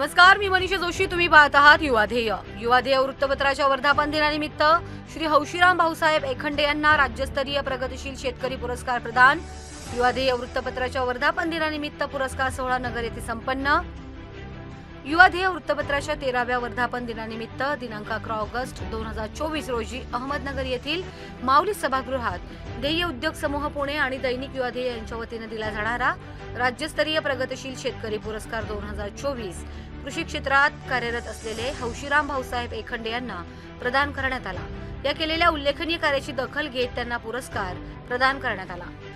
नमस्कार मी मनीषा जोशी तुम्ही पाहत आहात युवाधेय युवाधेय वृत्तपत्राच्या वर्धापन दिनानिमित्त श्री हौशीराम भाऊसाहेब एखंडे यांना राज्यस्तरीय प्रगतिशील शेतकरी पुरस्कार प्रदान. युवाधेय वृत्तपत्राच्या वर्धापन दिनानिमित्त पुरस्कार सोहळा नगर येथे संपन्न. युवा वृत्तपत्राच्या तेराव्या वर्धापन दिनानिमित्त दिनांक अकरा ऑगस्ट दोन हजार चोवीस रोजी अहमदनगर येथील माऊली सभागृहात ध्येय उद्योग समूह पुणे आणि दैनिक युवा यांच्या वतीने दिला जाणारा राज्यस्तरीय प्रगतिशील शेतकरी पुरस्कार दोन हजार चोवीस कृषी क्षेत्रात कार्यरत असलेले हौशीराम भाऊसाहेब एखंडे यांना प्रदान करण्यात आला. या केलेल्या उल्लेखनीय कार्याची दखल घेत त्यांना पुरस्कार प्रदान करण्यात आला.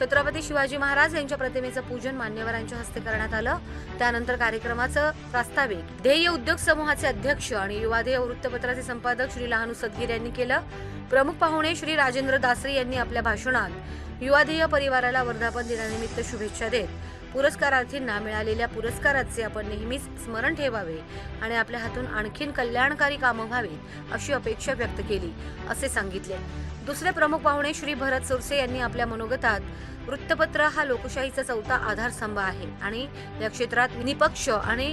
छत्रपती शिवाजी महाराज यांच्या प्रतिमेचं पूजन मान्यवरांच्या हस्ते करण्यात आलं. त्यानंतर कार्यक्रमाचं प्रास्ताविक. ध्येय उद्योग समूहाचे अध्यक्ष आणि युवाधेय वृत्तपत्राचे संपादक श्री लहानू सदगीर यांनी केलं. प्रमुख पाहुणे श्री राजेंद्र दासरी यांनी आपल्या भाषणात युवाधेय परिवाराला वर्धापन दिनानिमित्त शुभेच्छा देत पुरस्कारार्थींना मिळालेल्या पुरस्काराचे आपण नेहमीच स्मरण ठेवावे आणि आपल्या हातून आणखीन कल्याणकारी कामं व्हावीत अशी अपेक्षा व्यक्त केली असे सांगितले. दुसरे प्रमुख पाहुणे श्री भरत सुरसे यांनी आपल्या मनोगतात वृत्तपत्र हा लोकशाहीचा चौथा आधारस्तंभ आहे आणि या क्षेत्रात निपक्ष आणि